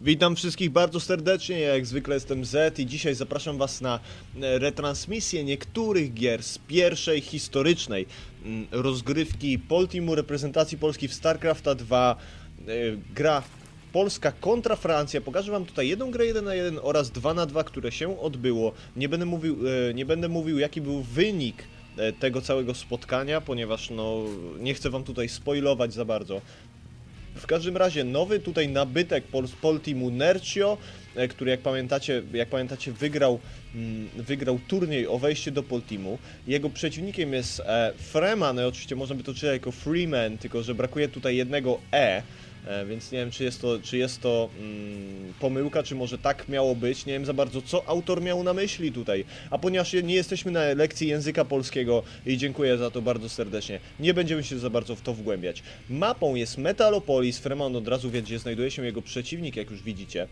Witam wszystkich bardzo serdecznie, ja jak zwykle jestem Z i dzisiaj zapraszam Was na e, retransmisję niektórych gier z pierwszej historycznej mm, rozgrywki Poltimu reprezentacji Polski w StarCrafta 2. E, Gra Polska kontra Francja. Pokażę Wam tutaj jedną grę 1 na 1 oraz 2 na 2, które się odbyło. Nie będę mówił, e, nie będę mówił jaki był wynik tego całego spotkania, ponieważ no, nie chcę Wam tutaj spoilować za bardzo. W każdym razie nowy tutaj nabytek Pol, Poltimu Nercio, e, który jak pamiętacie, jak pamiętacie wygrał, mm, wygrał turniej o wejście do Poltimu. Jego przeciwnikiem jest e, Freeman, e, oczywiście można by to czytać jako Freeman, tylko że brakuje tutaj jednego E. E, Więc nie wiem, czy jest to, czy jest to mm, pomyłka, czy może tak miało być. Nie wiem za bardzo, co autor miał na myśli tutaj. A ponieważ nie jesteśmy na lekcji języka polskiego i dziękuję za to bardzo serdecznie, nie będziemy się za bardzo w to wgłębiać. Mapą jest Metalopolis, Fremont od razu wie, gdzie znajduje się jego przeciwnik, jak już widzicie.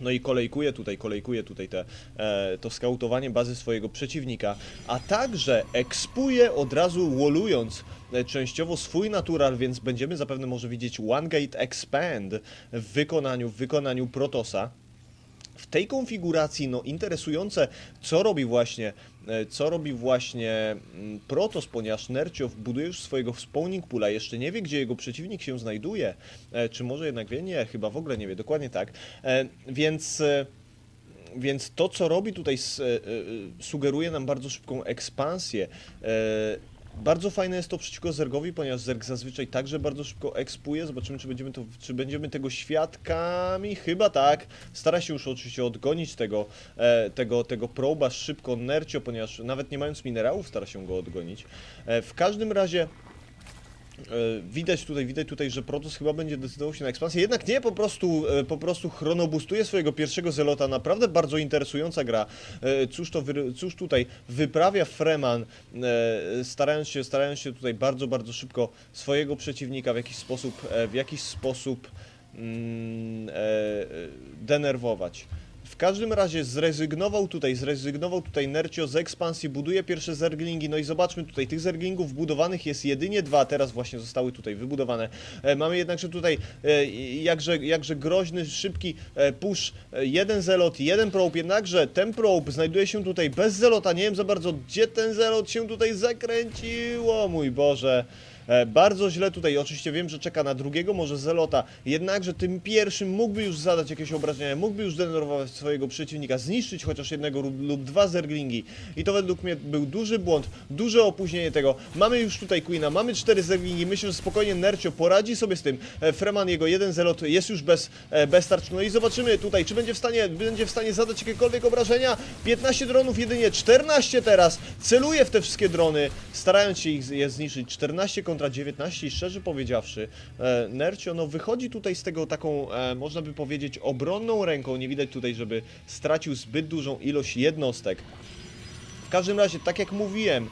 No i kolejkuje tutaj, kolejkuje tutaj te, e, to skautowanie bazy swojego przeciwnika, a także ekspuje od razu wolując e, częściowo swój natural, więc będziemy zapewne może widzieć One Gate Expand w wykonaniu, w wykonaniu Protosa. W tej konfiguracji, no interesujące, co robi właśnie, e, co robi właśnie mm, Protoss, ponieważ Nerciow buduje już swojego spawning poola, jeszcze nie wie, gdzie jego przeciwnik się znajduje, e, czy może jednak wie? Nie, chyba w ogóle nie wie, dokładnie tak, E, więc... Więc to, co robi tutaj, sugeruje nam bardzo szybką ekspansję. Bardzo fajne jest to przeciwko Zergowi, ponieważ Zerg zazwyczaj także bardzo szybko ekspuje. Zobaczymy, czy będziemy, to, czy będziemy tego świadkami. Chyba tak. Stara się już oczywiście odgonić tego, e, tego, tego proba szybko Nercio, ponieważ nawet nie mając minerałów stara się go odgonić. E, w każdym razie Widać tutaj, widać tutaj, że Protoss chyba będzie decydował się na ekspansję. Jednak nie, po prostu, e, po prostu chronobustuje swojego pierwszego zelota. Naprawdę bardzo interesująca gra. E, Cóż, to cóż tutaj wyprawia Freman, e, starając się, starając się tutaj bardzo, bardzo szybko swojego przeciwnika w jakiś sposób, e, w jakiś sposób mm, e, e, denerwować. W każdym razie zrezygnował tutaj, zrezygnował tutaj Nercio z ekspansji, buduje pierwsze zerglingi, no i zobaczmy tutaj, tych zerglingów budowanych jest jedynie dwa, teraz właśnie zostały tutaj wybudowane. E, mamy jednakże tutaj e, jakże, jakże groźny, szybki e, push, e, jeden zelot, jeden probe, jednakże ten probe znajduje się tutaj bez zelota, nie wiem za bardzo gdzie ten zelot się tutaj zakręciło, mój Boże. E, Bardzo źle tutaj, oczywiście wiem, że czeka na drugiego, może Zelota, jednakże tym pierwszym mógłby już zadać jakieś obrażenia, mógłby już denerwować swojego przeciwnika, zniszczyć chociaż jednego lub, dwa zerglingi i to według mnie był duży błąd, duże opóźnienie tego. Mamy już tutaj Queena, mamy cztery zerglingi, myślę, że spokojnie Nercio poradzi sobie z tym. E, Freman, jego jeden Zelot jest już bez, e, bez tarcz, no i zobaczymy tutaj, czy będzie w stanie, będzie w stanie zadać jakiekolwiek obrażenia. 15 dronów jedynie, 14 teraz, celuje w te wszystkie drony, starając się ich je zniszczyć. 14 kontra 19 i szczerze powiedziawszy, e, Nercio no wychodzi tutaj z tego taką, e, można by powiedzieć, obronną ręką. Nie widać tutaj, żeby stracił zbyt dużą ilość jednostek. W każdym razie, tak jak mówiłem,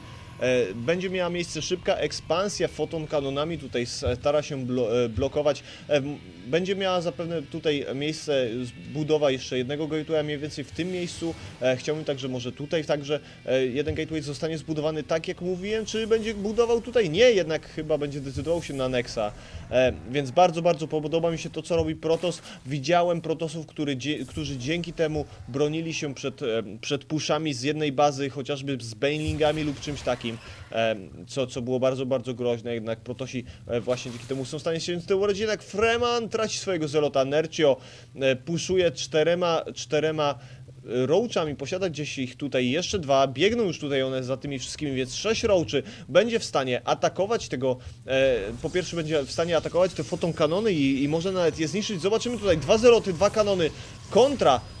będzie miała miejsce szybka ekspansja foton kanonami, tutaj stara się e, blokować. E, będzie miała zapewne tutaj miejsce budowa jeszcze jednego gatewaya, mniej więcej w tym miejscu. E, chciałbym także może tutaj także e, jeden gateway zostanie zbudowany tak jak mówiłem, czy będzie budował tutaj? Nie, jednak chyba będzie decydował się na Nexa. E, więc bardzo, bardzo podoba mi się to, co robi Protoss. Widziałem Protosów, który, którzy dzięki temu bronili się przed, e, przed puszami z jednej bazy, chociażby z banelingami lub czymś takim, e, co, co było bardzo, bardzo groźne. Jednak Protosi e, właśnie dzięki temu są w stanie się teoretycznie. Jednak Freman traci swojego zelota. Nercio e, puszuje czterema, czterema roachami, posiada gdzieś ich tutaj jeszcze dwa, biegną już tutaj one za tymi wszystkimi, więc sześć roachy będzie w stanie atakować tego, e, po pierwsze będzie w stanie atakować te foton kanony i, i może nawet je zniszczyć. Zobaczymy tutaj dwa zeroty, dwa kanony kontra, e,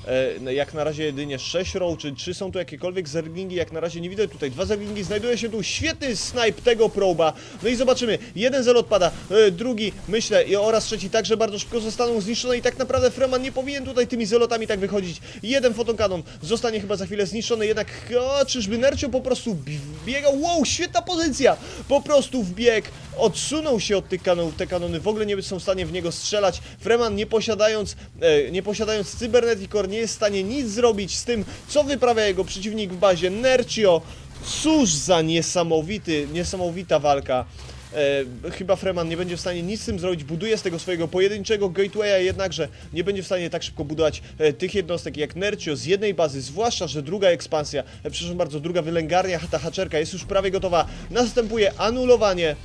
jak na razie jedynie sześć roachy, czy są tu jakiekolwiek zerglingi, jak na razie nie widać tutaj, dwa zerglingi, znajduje się tu świetny snipe tego proba, no i zobaczymy, jeden zelot pada, e, drugi myślę oraz trzeci także bardzo szybko zostaną zniszczone i tak naprawdę Freman nie powinien tutaj tymi zelotami tak wychodzić, jeden fotonkanon zostanie chyba za chwilę zniszczony, jednak o, czyżby Nercio po prostu biegał, wow, świetna pozycja, po prostu wbieg, odsunął się od tych kanonów, te kanony w ogóle nie są w stanie w niego strzelać, Freman nie posiadając, e, nie posiadając Cybernetic nie jest w stanie nic zrobić z tym, co wyprawia jego przeciwnik w bazie, Nercio, cóż za niesamowity, niesamowita walka. E, chyba Freman nie będzie w stanie nic z tym zrobić, buduje z tego swojego pojedynczego gatewaya, jednakże nie będzie w stanie tak szybko budować e, tych jednostek jak Nercio z jednej bazy, zwłaszcza, że druga ekspansja, e, przepraszam bardzo, druga wylęgarnia, ta haczerka jest już prawie gotowa. Następuje anulowanie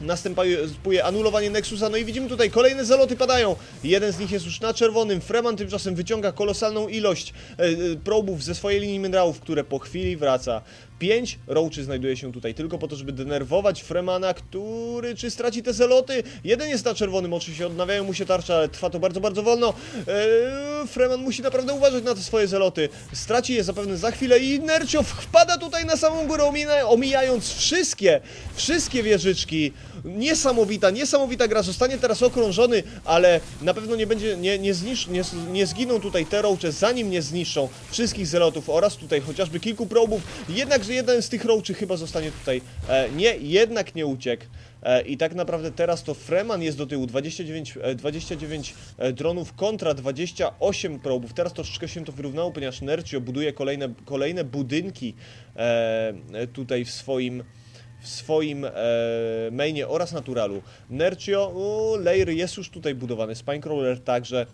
Następuje anulowanie Nexusa, no i widzimy tutaj kolejne zaloty padają. Jeden z nich jest już na czerwonym. Freman tymczasem wyciąga kolosalną ilość e, e, probów ze swojej linii minerałów, które po chwili wraca. Pięć roaczy znajduje się tutaj tylko po to, żeby denerwować Fremana, który czy straci te zeloty. Jeden jest na czerwonym, oczywiście odnawiają mu się tarcze, ale trwa to bardzo, bardzo wolno. E, Freman musi naprawdę uważać na te swoje zeloty. Straci je zapewne za chwilę i Nercio wpada tutaj na samą górę, omijając wszystkie, wszystkie wieżyczki. Niesamowita, niesamowita gra. Zostanie teraz okrążony, ale na pewno nie będzie, nie, nie, znisz, nie, nie zginą tutaj te roache, zanim nie zniszczą wszystkich zelotów oraz tutaj chociażby kilku probów. Jednakże jeden z tych roachy chyba zostanie tutaj, e, nie, jednak nie uciekł. E, I tak naprawdę teraz to Freman jest do tyłu, 29, e, 29 e, dronów kontra 28 probów. Teraz troszeczkę się to wyrównało, ponieważ Nercio buduje kolejne, kolejne budynki e, e, tutaj w swoim w swoim e, mainie oraz naturalu. Nercio, u, layer jest już tutaj budowany, Spinecrawler także.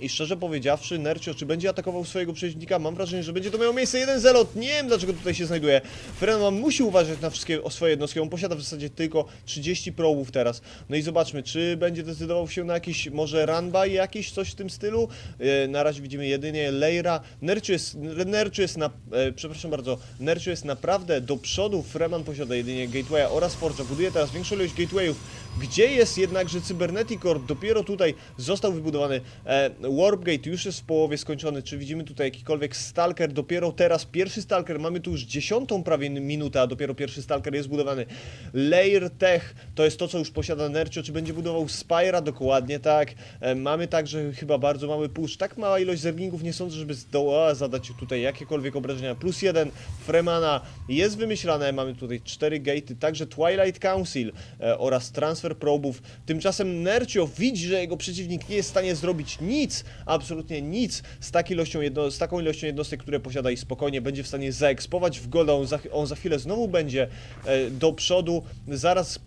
I szczerze powiedziawszy, Nercio, czy będzie atakował swojego przeciwnika? Mam wrażenie, że będzie to miało miejsce. Jeden zelot, nie wiem dlaczego tutaj się znajduje. Freman musi uważać na wszystkie o swoje jednostki. On posiada w zasadzie tylko 30 probów teraz. No i zobaczmy, czy będzie decydował się na jakiś, może runby jakiś, coś w tym stylu. E, na razie widzimy jedynie Leira. Nercio jest, Nercio jest na, e, przepraszam bardzo, Nercio jest naprawdę do przodu. Freman posiada jedynie Gatewaya oraz Forge'a. Buduje teraz większą ilość Gatewayów. Gdzie jest jednakże Cybernetic Core? Dopiero tutaj został wybudowany. E, Warpgate już jest w połowie skończony. Czy widzimy tutaj jakikolwiek Stalker? Dopiero teraz pierwszy Stalker. Mamy tu już dziesiątą prawie minutę, a dopiero pierwszy Stalker jest budowany. Layer Tech to jest to, co już posiada Nercio. Czy będzie budował Spyra? Dokładnie tak. E, mamy także chyba bardzo mały push. Tak mała ilość zerglingów nie sądzę, żeby zdołała zadać tutaj jakiekolwiek obrażenia. Plus jeden Fremana jest wymyślane. Mamy tutaj cztery gate'y, także Twilight Council e, oraz transfer probów. Tymczasem Nercio widzi, że jego przeciwnik nie jest w stanie zrobić nic, absolutnie nic z, taką ilością jedno, z taką ilością jednostek, które posiada i spokojnie będzie w stanie zaekspować w golda. On za, on za chwilę znowu będzie e, do przodu, zaraz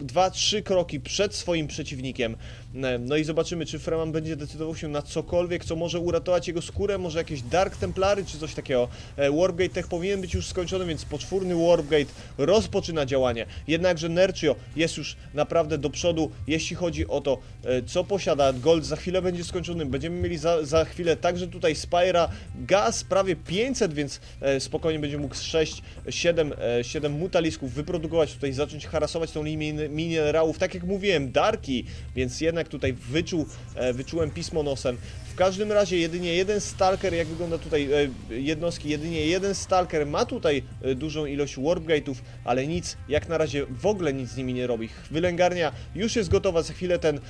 dwa, trzy kroki przed swoim przeciwnikiem. E, No i zobaczymy, czy Freman będzie decydował się na cokolwiek, co może uratować jego skórę, może jakieś Dark Templary, czy coś takiego. E, Warpgate Tech powinien być już skończony, więc poczwórny Warpgate rozpoczyna działanie. Jednakże Nercio jest już naprawdę do przodu, jeśli chodzi o to, e, co posiada. Gold za chwilę będzie skończony, będziemy mieli za, za chwilę także tutaj Spyra, gaz prawie 500, więc spokojnie będzie mógł 6, 7, 7 mutalisków wyprodukować, tutaj zacząć harasować tą linię minerałów. Tak jak mówiłem, Darki, więc jednak tutaj wyczuł, e, wyczułem pismo nosem. W każdym razie jedynie jeden Stalker, jak wygląda tutaj e, jednostki, jedynie jeden Stalker ma tutaj e, dużą ilość Warpgate'ów, ale nic, jak na razie w ogóle nic z nimi nie robi. Wylęgarnia już jest gotowa, za chwilę ten,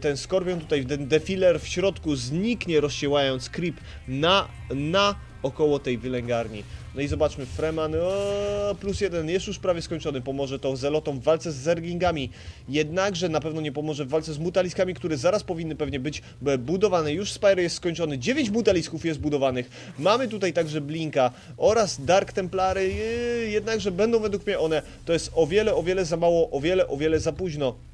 ten Skorpion tutaj, ten defiler w środku zniknie, rozsiełając creep na, na około tej wylęgarni. No i zobaczmy, Freman, o, plus jeden, jest już prawie skończony, pomoże to Zelotom w walce z Zerglingami, jednakże na pewno nie pomoże w walce z Mutaliskami, które zaraz powinny pewnie być budowane, już Spyro jest skończony, 9 Mutalisków jest budowanych, mamy tutaj także Blinka oraz Dark Templary, e, jednakże będą według mnie one, to jest o wiele, o wiele za mało, o wiele, o wiele za późno.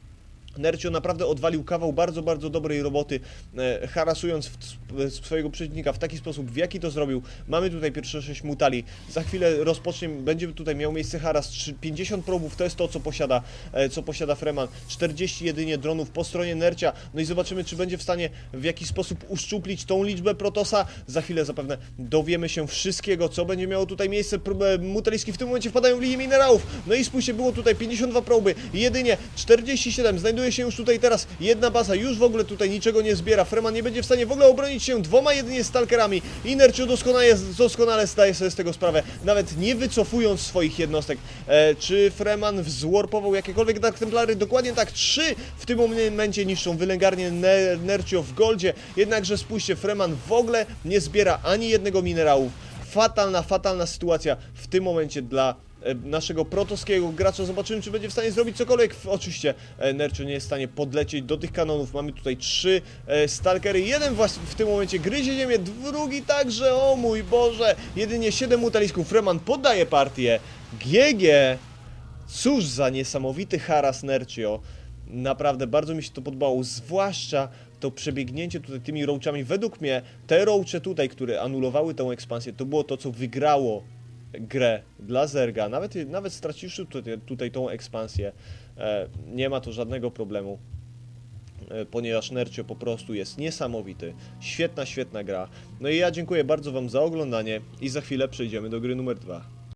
Nercio naprawdę odwalił kawał bardzo, bardzo dobrej roboty, e, harasując w, w swojego przeciwnika w taki sposób, w jaki to zrobił. Mamy tutaj pierwsze 6 mutali. Za chwilę rozpocznie, będzie tutaj miał miejsce haras. Trzy- 50 probów to jest to, co posiada, e, co posiada Freman. 40 jedynie dronów po stronie Nercia. No i zobaczymy, czy będzie w stanie w jakiś sposób uszczuplić tą liczbę Protosa. Za chwilę zapewne dowiemy się wszystkiego, co będzie miało tutaj miejsce. Prób- e, Mutaliski w tym momencie wpadają w linię minerałów. No i spójrzcie, było tutaj 52 proby, jedynie 47. Znajduje się już tutaj teraz jedna baza, już w ogóle tutaj niczego nie zbiera. Freman nie będzie w stanie w ogóle obronić się dwoma jedynie stalkerami. I Nercio doskonale, doskonale zdaje sobie z tego sprawę, nawet nie wycofując swoich jednostek. E, czy Freman wzwarpował jakiekolwiek Dark Templary? Dokładnie tak, trzy w tym momencie niszczą wylęgarnię ne Nercio w Goldzie. Jednakże spójrzcie, Freman w ogóle nie zbiera ani jednego minerału. Fatalna, fatalna sytuacja w tym momencie dla naszego protowskiego gracza. Zobaczymy, czy będzie w stanie zrobić cokolwiek. Oczywiście e, Nercio nie jest w stanie podlecieć do tych kanonów. Mamy tutaj trzy e, stalkery. Jeden właśnie w tym momencie gryzie ziemię, drugi także. O mój Boże! Jedynie siedem mutalisków. Freman poddaje partię. GG! Cóż za niesamowity haras Nercio. Naprawdę bardzo mi się to podobało, zwłaszcza to przebiegnięcie tutaj tymi roachami. Według mnie te roache tutaj, które anulowały tę ekspansję, to było to, co wygrało grę dla Zerga. Nawet, nawet straciwszy tutaj, tutaj tą ekspansję, e, nie ma to żadnego problemu e, ponieważ Nercio po prostu jest niesamowity. Świetna, świetna gra. No i ja dziękuję bardzo Wam za oglądanie i za chwilę przejdziemy do gry numer 2.